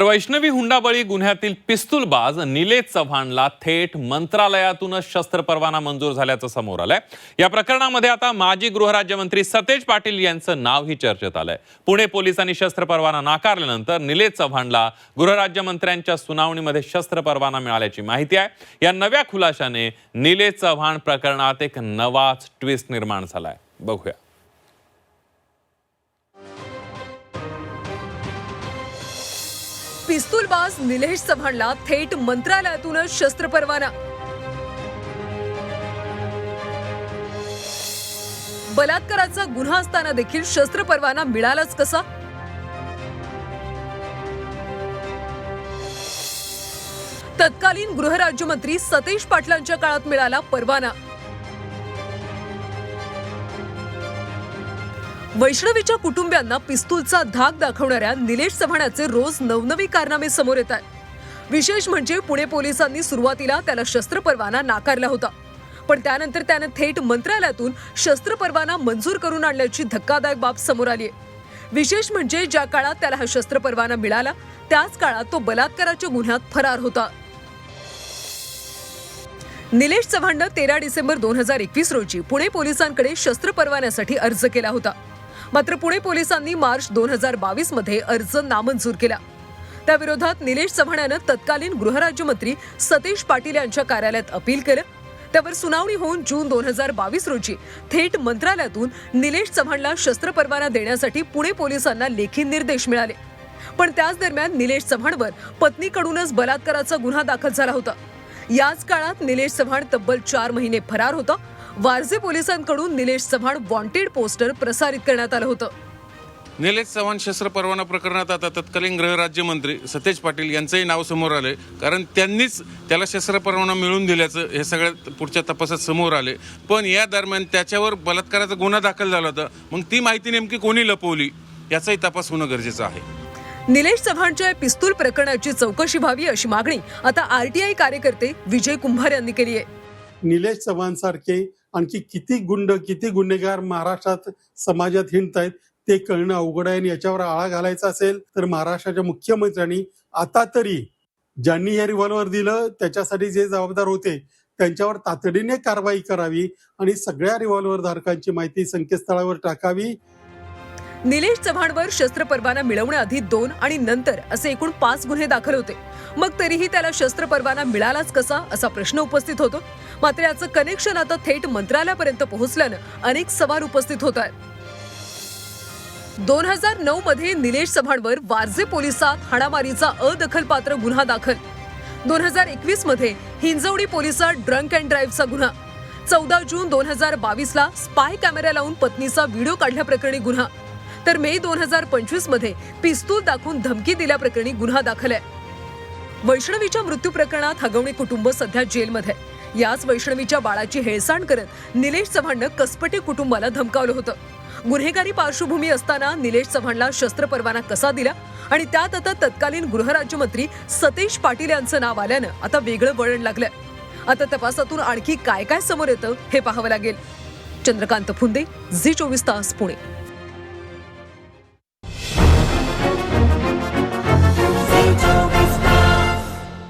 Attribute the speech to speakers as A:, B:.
A: वैष्णवी हुंडाबळी गुन्ह्यातील पिस्तूलबाज निलेश चव्हाणला थेट मंत्रालयातूनच शस्त्र परवाना मंजूर झाल्याचं समोर आलंय. या प्रकरणामध्ये आता माजी गृहराज्यमंत्री सतेज पाटील यांचं नावही चर्चेत आलंय. पुणे पोलिसांनी शस्त्र परवाना नाकारल्यानंतर निलेश चव्हाणला गृहराज्यमंत्र्यांच्या सुनावणीमध्ये शस्त्र परवाना मिळाल्याची माहिती आहे. या नव्या खुलाशाने निलेश चव्हाण प्रकरणात एक नवाच ट्विस्ट निर्माण झालाय. बघूया.
B: पिस्तूलबाज निलेश चव्हाणला थेट मंत्रालयातूनच शस्त्र परवाना. बलात्काराचा गुन्हा असताना देखील शस्त्र परवाना मिळालाच कसा? तत्कालीन गृहराज्यमंत्री सतेज पाटलांच्या काळात मिळाला परवाना. वैष्णवीच्या कुटुंबियांना पिस्तूलचा धाक दाखवणाऱ्या निलेश चव्हाणाचे रोज नवनवी कारनामे समोर येत आहेत. विशेष म्हणजे पुणे पोलिसांनी सुरुवातीला त्याला शस्त्र परवाना नाकारला होता. पण त्यानंतर त्यानं थेट मंत्रालयातून शस्त्र परवाना मंजूर करून आणल्याची धक्कादायक बाब समोर आली आहे. विशेष म्हणजे ज्या काळात त्याला हा शस्त्र परवाना मिळाला त्याच काळात तो बलात्काराच्या गुन्ह्यात फरार होता. निलेश चव्हाणनं तेरा डिसेंबर दोन हजार एकवीस रोजी पुणे पोलिसांकडे शस्त्र परवान्यासाठी अर्ज केला होता. मात्र पुणे पोलिसांनी मार्च दोन हजार बावीसमध्ये अर्ज नामंजूर केला. त्याविरोधात निलेश चव्हाण यानं तत्कालीन गृहराज्यमंत्री सतीश पाटील यांच्या कार्यालयात अपील केलं. त्यावर सुनावणी होऊन जून दोन हजार बावीस रोजी थेट मंत्रालयातून निलेश चव्हाणला शस्त्र परवाना देण्यासाठी पुणे पोलिसांना लेखी निर्देश मिळाले. पण त्याच दरम्यान निलेश चव्हाणवर पत्नीकडूनच बलात्काराचा गुन्हा दाखल झाला होता. याच काळात निलेश चव्हाण तब्बल चार महिने फरार होता. वारजे पोलिसांकडून निलेश चव्हाण वॉन्टेड पोस्टर प्रसारित करण्यात आलं होतं.
C: निलेश चव्हाण शस्त्र परवाना प्रकरणात आता तत्कालीन गृहराज्यमंत्री सतेज पाटील यांचंही नाव समोर आलंय. कारण त्यांनीच त्याला शस्त्र परवाना मिळवून दिल्याचं हे सगळ्यात पुढच्या तपासात समोर आले पण या दरम्यान त्याच्यावर बलात्काराचा गुन्हा दाखल झाला होता. मग ती माहिती नेमकी कोणी लपवली? याचाही तपास होणं गरजेचं आहे.
B: निलेश चव्हाणच्या पिस्तूल प्रकरणाची चौकशी व्हावी अशी मागणी आता आरटीआय कार्यकर्ते विजय कुंभार यांनी केली आहे.
D: निलेश चव्हाण सारखे आणखी किती गुंड किती गुन्हेगार महाराष्ट्रात समाजात हिंडत आहेत ते कळणं अवघड आहे आणि याच्यावर आळा घालायचा असेल तर महाराष्ट्राच्या मुख्यमंत्र्यांनी आता तरी ज्यांनी हे रिव्हॉल्वर दिलं त्याच्यासाठी जे जबाबदार होते त्यांच्यावर तातडीने कारवाई करावी आणि सगळ्या रिव्हॉल्वर धारकांची माहिती संकेतस्थळावर टाकावी.
B: निलेश चव्हाणवर शस्त्र परवाना मिळवण्याआधी दोन आणि नंतर असे एकूण पाच गुन्हे दाखल होते. मग तरीही त्याला शस्त्र परवाना मिळालाच कसा असा प्रश्न उपस्थित होतो. मात्र याचं कनेक्शन आता थेट मंत्रालयापर्यंत पोहोचल्यानं अनेक सवाल उपस्थित होत आहेत. दोन हजार नऊ मध्ये निलेश चव्हाणवर वारजे पोलिसात हाणामारीचा अदखलपात्र गुन्हा दाखल. दोन हजार एकवीसमध्ये हिंजवडी पोलिसात ड्रंक अँड ड्राईव्हचा गुन्हा. चौदा जून दोन हजार बावीस ला स्पाय कॅमेरा लावून पत्नीचा व्हिडिओ काढल्याप्रकरणी गुन्हा. तर मे दोन हजार पंचवीसमध्ये पिस्तूल दाखवून धमकी दिल्याप्रकरणी गुन्हा दाखल आहे. वैष्णवीच्या मृत्यू प्रकरणात हगवणे कुटुंब सध्या जेलमध्ये. आहे. याच वैष्णवीच्या बाळाची हेळसांड करत निलेश चव्हाणनं कसपटे कुटुंबाला धमकावलं होतं. गुन्हेगारी पार्श्वभूमी असताना निलेश चव्हाणला शस्त्र परवाना कसा दिला आणि त्यात आता तत्कालीन गृहराज्यमंत्री सतेज पाटील यांचं नाव आल्यानं आता वेगळं वळण लागलं आता तपासातून आणखी काय काय समोर येतं हे पाहावं लागेल. चंद्रकांत फुंदे झी चोवीस तास पुणे.